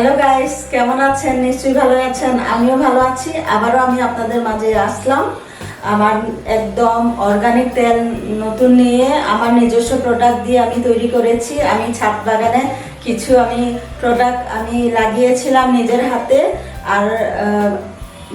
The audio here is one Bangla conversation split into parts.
হ্যালো গাইস কেমন আছেন? নিশ্চয়ই ভালো আছেন। আমিও ভালো আছি। আবারও আমি আপনাদের মাঝে আসলাম। আমার একদম অর্গানিক তেল নতুন নিয়ে আমার নিজস্ব প্রোডাক্ট দিয়ে আমি তৈরি করেছি। আমি ছাদ বাগানে কিছু আমি প্রোডাক্ট আমি লাগিয়েছিলাম নিজের হাতে। আর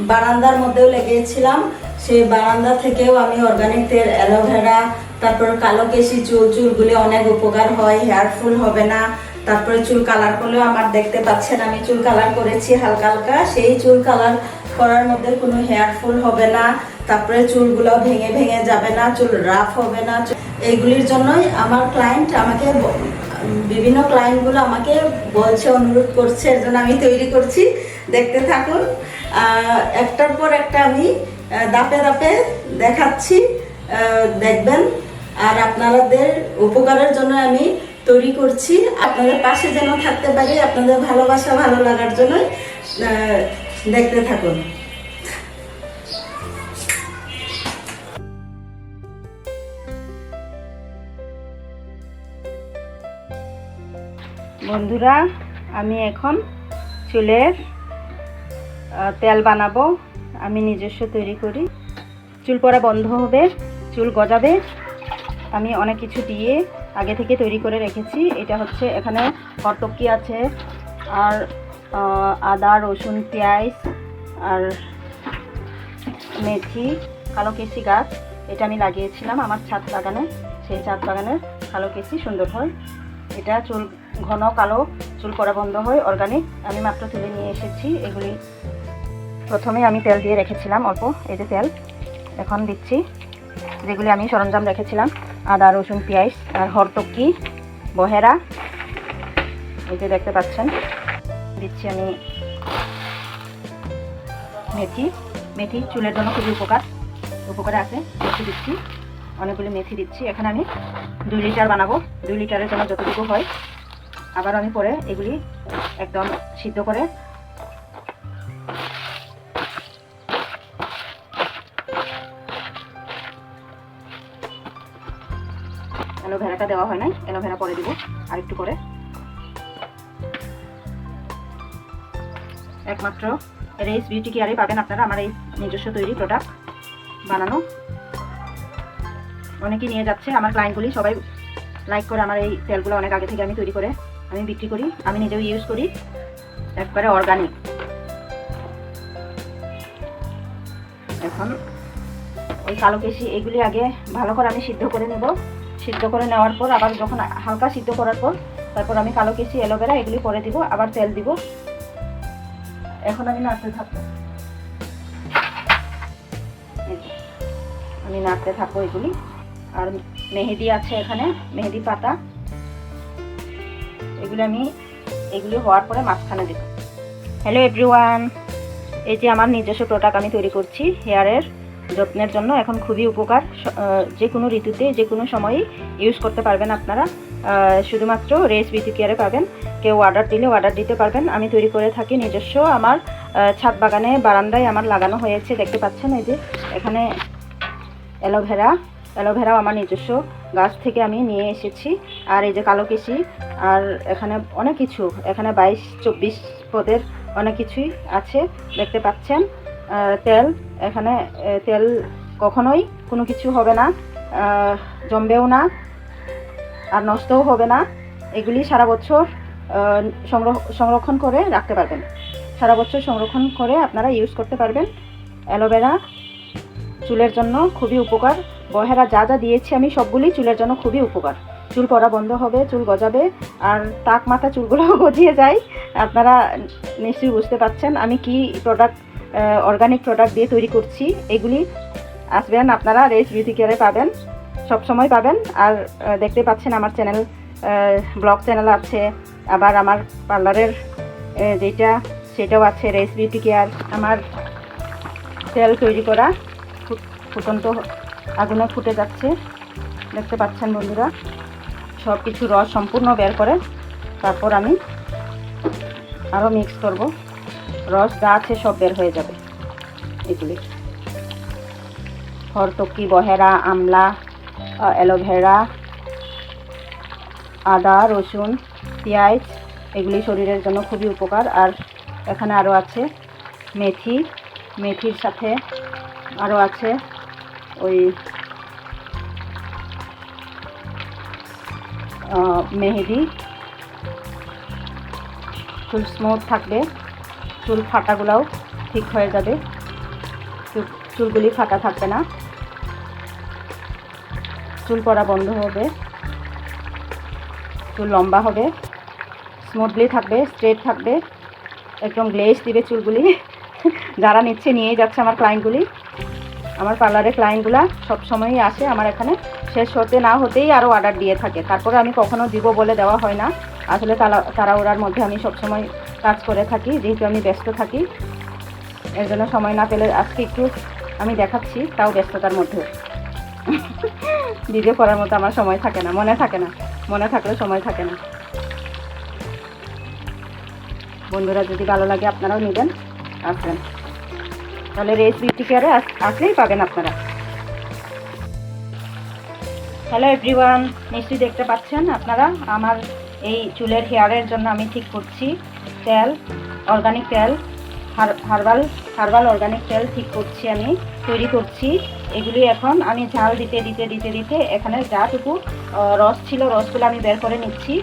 বারান্দার মধ্যেও লেগেছিলাম সেই বারান্দা থেকেও আমি অর্গানিক তেল, অ্যালোভেরা, তারপর কালো কেশি, চুল, চুলগুলি অনেক উপকার হয়। হেয়ারফুল হবে না। তারপরে চুল কালার করলেও আমার দেখতে পাচ্ছেন আমি চুল কালার করেছি হালকা হালকা। সেই চুল কালার করার মধ্যে কোনো হেয়ার ফুল হবে না। তারপরে চুলগুলো ভেঙে ভেঙে যাবে না, চুল রাফ হবে না। এইগুলির জন্যই আমার ক্লায়েন্ট আমাকে বিভিন্ন ক্লায়েন্টগুলো আমাকে বলছে, অনুরোধ করছে, এর জন্য আমি তৈরি করছি। দেখতে থাকুন। একটার পর একটা আমি দাপে দাপে দেখাচ্ছি। দেখবেন। আর আপনাদের উপকারের জন্য আমি তৈরি করছি। আপনাদের পাশে যেন থাকতে পারি, আপনাদের ভালোবাসা ভালো লাগার জন্য দেখতে থাকুন। বন্ধুরা, আমি এখন চুলের তেল বানাবো। আমি নিজস্ব তৈরি করি। চুল পরা বন্ধ হবে, চুল গজাবে। আমি অনেক কিছু দিয়ে আগে থেকে তৈরি করে রেখেছি। এটা হচ্ছে এখানে হরতকি আছে, আর আদা, রসুন, পেঁয়াজ, আর মেথি, কালো কেসি গাছ। এটা আমি লাগিয়েছিলাম আমার ছাদ বাগানে, সেই ছাদ বাগানের কালো কেসি সুন্দর হয়। এটা চুল, ঘন কালো, চুল করা বন্ধ হয় অর্গানিক আমি মাত্র তুলে নিয়ে এসেছি, এগুলি প্রথমে আমি তেল দিয়ে রেখেছিলাম অল্প, এই যে তেল। এখন দিচ্ছি, যেগুলি আমি সরঞ্জাম রেখেছিলাম। আদা, রসুন, পেঁয়াজ আর হরতকি বহেরা। এই যে দেখতে পাচ্ছেন। দিচ্ছি আমি মেথি। মেথি চুলের জন্য খুবই উপকার। উপকারে আছে মেথি দিচ্ছি। অনেকগুলি মেথি দিচ্ছি। এখানে আমি দুই লিটার বানাবো। দুই লিটারের জন্য যতটুকু হয়। আবার আমি পরে এগুলি একদম সিদ্ধ করে অ্যালোভেরাটা দেওয়া হয় নাই, অ্যালোভেরা পরে দিব, আর একটু করে। একমাত্র রেস বিউটি কেয়ারে পাবেন আপনারা, আমার এই নিজস্ব তৈরি প্রোডাক্ট বানানো। অনেকেই নিয়ে যাচ্ছে, আমার ক্লায়েন্টগুলি সবাই লাইক করে আমার এই তেলগুলো অনেক আগে থেকে আমি তৈরি করে আমি বিক্রি করি, আমি নিজেও ইউজ করি, একবারে অর্গানিক এখন ওই কালো কেশি, এগুলি আগে ভালো করে আমি সিদ্ধ করে নেব। সিদ্ধ করে নেওয়ার পর, আবার যখন হালকা সিদ্ধ করার পর, তারপর আমি কালো কেশি অ্যালোভেরা এগুলি করে দিব, আবার তেল দিব। এখন আমি নাড়তে থাকব আমি নাড়তে থাকব এগুলি। আর মেহেদি আছে এখানে, মেহেদি পাতা। এগুলি আমি, এগুলি হওয়ার পরে মাঝখানে দেব। হ্যালো এভরিওয়ান এই যে আমার নিজস্ব প্রোডাক্ট আমি তৈরি করছি হেয়ারের যত্নের জন্য এখন খুবই উপকার। যে কোনো ঋতুতে, যে কোনো সময়ই ইউজ করতে পারবেন আপনারা। শুধুমাত্র রেস বিউটি কেয়ারে পাবেন। কেউ অর্ডার দিলে অর্ডার দিতে পারবেন। আমি তৈরি করে থাকি নিজস্ব। আমার ছাদ বাগানে বারান্দায় আমার লাগানো হয়েছে। দেখতে পাচ্ছেন এই যে, এখানে অ্যালোভেরা। অ্যালোভেরাও আমার নিজস্ব গাছ থেকে আমি নিয়ে এসেছি। আর এই যে কালো কেশি আর এখানে অনেক কিছু। এখানে বাইশ, চব্বিশ পদের অনেক কিছুই আছে। দেখতে পাচ্ছেন। তেল। এখানে তেল কখনোই কোনো কিছু হবে না। জমবেও না আর নষ্টও হবে না। এগুলি সারা বছর সংরক্ষণ করে রাখতে পারবেন। সারা বছর সংরক্ষণ করে আপনারা ইউজ করতে পারবেন। অ্যালোভেরা চুলের জন্য খুবই উপকার। বহেরা যা যা দিয়েছি আমি সবগুলি চুলের জন্য খুবই উপকার। চুল পড়া বন্ধ হবে, চুল গজাবে আর টাক মাথা চুলগুলো গজিয়ে যায়। আপনারা নিশ্চয়ই বুঝতে পারছেন আমি কি প্রোডাক্ট অর্গানিক প্রোডাক্ট দিয়ে তৈরি করছি। এগুলি আসবেন, আপনারা রেস বিউটি কেয়ারে পাবেন সব সময় পাবেন। আর দেখতে পাচ্ছেন আমার চ্যানেল ব্লগ চ্যানেল আছে, আবার আমার পার্লারের যেটা, সেটাও আছে, রেস বিউটি কেয়ার। আমার তেল তৈরি করা ফুটন্ত আগুনে ফুটে যাচ্ছে। দেখতে পাচ্ছেন বন্ধুরা সব কিছু রস সম্পূর্ণ বের করে, তারপর আমি আরও মিক্স করব। রস যা আছে সব বের হয়ে যাবে। এগুলি। হরতকি, বহেরা, আমলা অ্যালোভেরা, আদা, রসুন, পেঁয়াজ, এগুলি শরীরের জন্য খুবই উপকার। আর এখানে আরও আছে মেথি। মেথির সাথে আরও আছে ওই মেহেদি। চুল স্মুথ থাকবে। চুল ফাটাগুলোও ঠিক হয়ে যাবে। চুল- চুলগুলি ফাটা থাকবে না। চুল পড়া বন্ধ হবে। চুল লম্বা হবে। স্মুথলি থাকবে, স্ট্রেট থাকবে। একদম গ্লেজ দিবে চুলগুলি। যারা নিচ্ছে নিয়ে যাচ্ছে আমার ক্লায়েন্টগুলি আমার পার্লারের ক্লায়েন্টগুলা সব সময়ই আসে, আমার এখানে। শেষ হতে না হতেই আরও অর্ডার দিয়ে থাকে। তারপরে আমি কখনো দিব বলে দেওয়া হয় না। আসলে তারা তারা ওরার মধ্যে আমি সবসময় কাজ করে থাকি, যেহেতু আমি ব্যস্ত থাকি, এর জন্য সময় না পেলে আজকে একটু আমি দেখাচ্ছি, তাও ব্যস্ততার মধ্যে। ভিডিও করার মতো আমার সময় থাকে না, মনে থাকে না, মনে থাকলে সময় থাকে না। বন্ধুরা, যদি ভালো লাগে আপনারাও নেবেন, আসবেন। তাহলে রেস বিউটি কেয়ারে আসলেই পাবেন আপনারা। হ্যালো এভরিওয়ান নিশ্চয়ই দেখতে পাচ্ছেন আপনারা, আমার এই চুলের হেয়ারের জন্য আমি ঠিক করছি। তেল অর্গানিক তেল হার্বাল হার্বাল অর্গানিক তেল ঠিক করছি আমি, তৈরি করছি। এগুলি এখন আমি ঝাল দিতে দিতে দিতে দিতে এখানে যাটুকু রস ছিল রসগুলো আমি বের করে নিচ্ছি।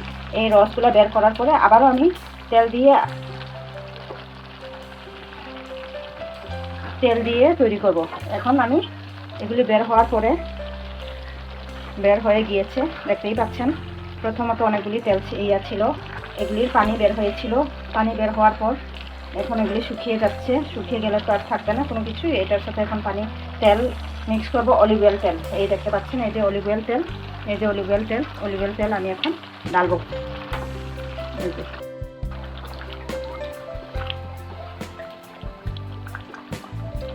এই রসগুলো বের করার পরে আবারও আমি তেল দিয়ে তেল দিয়ে তৈরি করব। এখন আমি এগুলি বের হওয়ার পরে, বের হয়ে গিয়েছে, দেখতেই পাচ্ছেন। প্রথমত অনেকগুলি তেল ইয়া ছিল, এগুলির পানি বের হয়েছিল। পানি বের হওয়ার পর এখন এগুলি শুকিয়ে যাচ্ছে। শুকিয়ে গেলে তো আর থাকবে না, কোনো কিছু এটার সাথে এখন পানি, তেল মিক্স করব অলিভ অয়েল তেল। এই দেখতে পাচ্ছেন, এই যে অলিভ অয়েল তেল, এই যে অলিভ অয়েল তেল অলিভ অয়েল তেল আমি এখন ডালবো।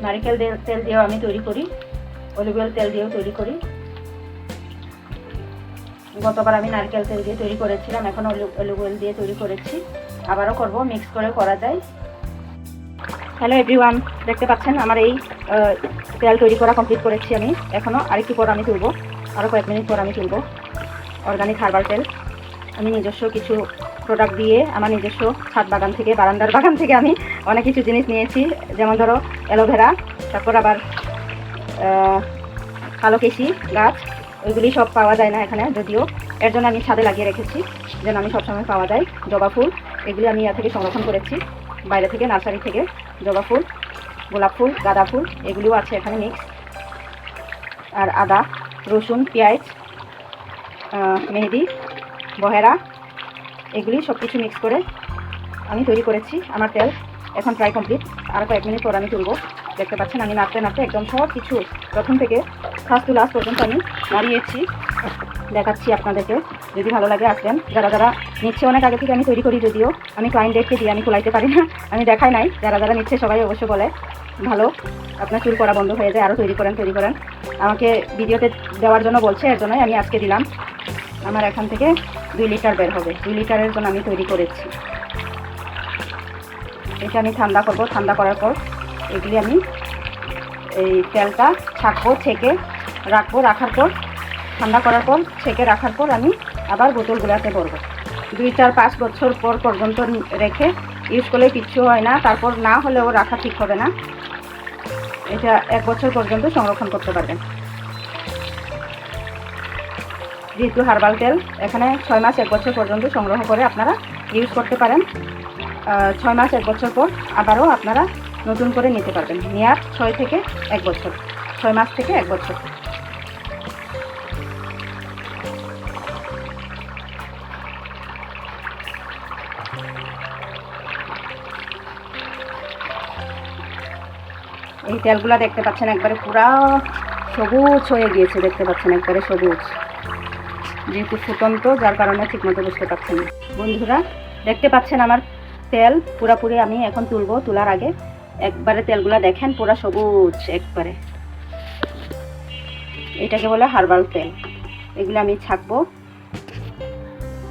নারিকেল তেল দিয়েও আমি তৈরি করি অলিভ অয়েল তেল দিয়েও তৈরি করি। গতবার আমি নারকেল তেল দিয়ে তৈরি করেছিলাম, এখন অলিভ দিয়ে তৈরি করেছি। আবারও করব মিক্স করে করা যায়। হ্যালো এভরিওয়ান দেখতে পাচ্ছেন আমার এই তেল তৈরি করা কমপ্লিট করেছি আমি। এখনও আরেকটু পর আমি তুলব। আরও কয়েক মিনিট পর আমি তুলব। অর্গানিক হার্বাল তেল। আমি নিজস্ব কিছু প্রোডাক্ট দিয়ে আমার নিজস্ব ছাদ বাগান থেকে, বারান্দার বাগান থেকে আমি অনেক কিছু জিনিস নিয়েছি। যেমন ধরো অ্যালোভেরা, তারপর আবার কালো কেশি গাছ। ওইগুলি সব পাওয়া যায় না এখানে, যদিও। এর জন্য আমি ছাদে লাগিয়ে রেখেছি, যেন আমি সবসময় পাওয়া যায় জবা ফুল। এগুলি আমি ইয়া থেকে সংরক্ষণ করেছি, বাইরে থেকে, নার্সারি থেকে। জবা ফুল, গোলাপ ফুল, গাঁদা ফুল, এগুলিও আছে এখানে মিক্স আর আদা, রসুন, পেঁয়াজ মেহেদি, বহেরা, এগুলি সব কিছু মিক্স করে আমি তৈরি করেছি। আমার তেল এখন প্রায় কমপ্লিট আর কয়েক মিনিট পর আমি তুলবো। দেখতে পাচ্ছেন, আমি নাড়তে নাড়তে একদম সব কিছু প্রথম থেকে ফার্স্ট টু লাস্ট পর্যন্ত আমি নাড়িয়েছি। দেখাচ্ছি আপনাদেরকে, যদি ভালো লাগে আসবেন। যারা যারা নিচ্ছে, অনেক আগে থেকে আমি তৈরি করি যদিও, আমি ক্লায়েন্টদেরকে দিয়ে আমি কুলাইতে পারি না, আমি দেখাই নাই। যারা যারা নিচ্ছে, সবাই অবশ্য বলে, ভালো, আপনার চুল করা বন্ধ হয়ে যায় আরও তৈরি করেন তৈরি করেন। আমাকে ভিডিওতে দেওয়ার জন্য বলছে, এর জন্যই আমি আজকে দিলাম। আমার এখান থেকে দুই লিটার বের হবে। দুই লিটারের জন্য আমি তৈরি করেছি। এটা আমি ঠান্ডা করব। ঠান্ডা করার পর এগুলি আমি এই তেলটা ছাকবো, ছেঁকে রাখব রাখার পর, ঠান্ডা করার পর, ছেঁকে রাখার পর আমি আবার বোতলগুলোতে ভরবো। দুই চার পাঁচ বছর পর পর্যন্ত রেখে ইউজ করলে কিচ্ছু হয় না, তারপর না হলেও রাখা ঠিক হবে না। এটা এক বছর পর্যন্ত সংরক্ষণ করতে পারবেন। যেহেতু হার্বাল তেল, এখানে ছয় মাস এক বছর পর্যন্ত সংগ্রহ করে আপনারা ইউজ করতে পারেন। ছয় মাস এক বছর পর আবারও আপনারা নতুন করে নিতে পারবেন। মেয়াদ ছয় থেকে এক বছর। ছয় মাস থেকে এক বছর। এই তেলগুলা দেখতে পাচ্ছেন একবারে পুরা সবুজ হয়ে গিয়েছে, দেখতে পাচ্ছেন একবারে সবুজ। যেহেতু ফুটন্ত, যার কারণে ঠিকমতো বুঝতে পারছেন বন্ধুরা, দেখতে পাচ্ছেন আমার তেল পুরাপুরি আমি এখন তুলবো, তোলার আগে। একবারে তেলগুলা দেখেন, পুরা সবুজ একবারে। এটাকে বলে হার্বাল তেল। এগুলো আমি ছাকবো।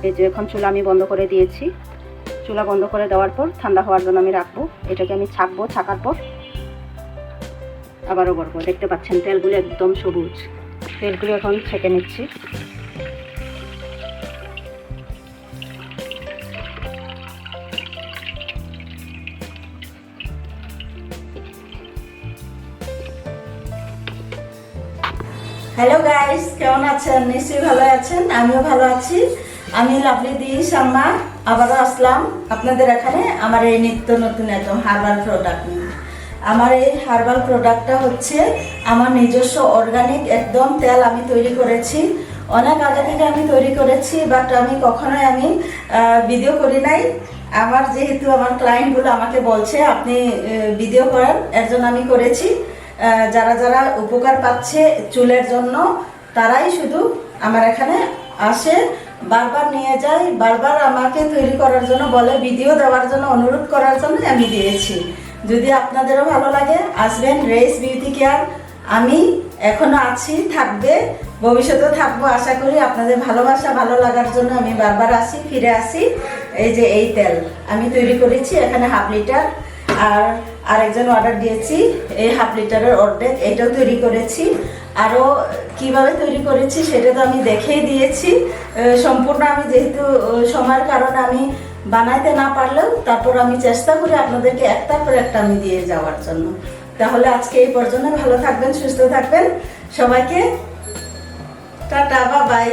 এই যে এখন চুলা আমি বন্ধ করে দিয়েছি। চুলা বন্ধ করে দেওয়ার পর ঠান্ডা হওয়ার জন্য আমি রাখব। এটাকে আমি ছাকবো, ছাকার পর আবারও করব। দেখতে পাচ্ছেন তেলগুলো একদম সবুজ। তেলগুলো এখন ছেঁকে নিচ্ছি। হ্যালো গাইস কেমন আছেন? নিশ্চয়ই ভালো আছেন। আমিও ভালো আছি। আমি লাভলি দি শর্মা আবারও আসলাম আপনাদের এখানে আমার এই নিত্য নতুন একদম হার্বাল প্রোডাক্ট নিয়ে। আমার এই হার্বাল প্রোডাক্টটা হচ্ছে আমার নিজস্ব অর্গানিক একদম তেল আমি তৈরি করেছি। অনেক আগে থেকে আমি তৈরি করেছি বাট আমি কখনোই আমি ভিডিও করি নাই। আমার যেহেতু আমার ক্লায়েন্টগুলো আমাকে বলছে, আপনি ভিডিও করেন। এর আমি করেছি। যারা যারা উপকার পাচ্ছে চুলের জন্য, তারাই শুধু আমার এখানে আসে, বারবার নিয়ে যায়, বারবার আমাকে তৈরি করার জন্য বলে, ভিডিও দেওয়ার জন্য, অনুরোধ করার জন্য আমি দিয়েছি। যদি আপনাদেরও ভালো লাগে, আসবেন রেস বিউটি কেয়ার আমি এখনও আছি, থাকবে, ভবিষ্যতেও থাকব, আশা করি আপনাদের ভালোবাসা, ভালো লাগার জন্য আমি বারবার আসি, ফিরে আসি। এই যে এই তেল আমি তৈরি করেছি, এখানে হাফ লিটার। আর আরেকজন অর্ডার দিয়েছি, এই হাফ লিটারের অর্ধেক এটাও তৈরি করেছি। আরও কীভাবে তৈরি করেছি সেটা তো আমি দেখেই দিয়েছি। সম্পূর্ণ আমি যেহেতু সময়ের কারণে আমি বানাইতে না পারলেও তারপর আমি চেষ্টা করি আপনাদেরকে একটার পর একটা আমি দিয়ে যাওয়ার জন্য। তাহলে আজকে এই পর্যন্ত ভালো থাকবেন, সুস্থ থাকবেন। সবাইকে টাটা বা বাই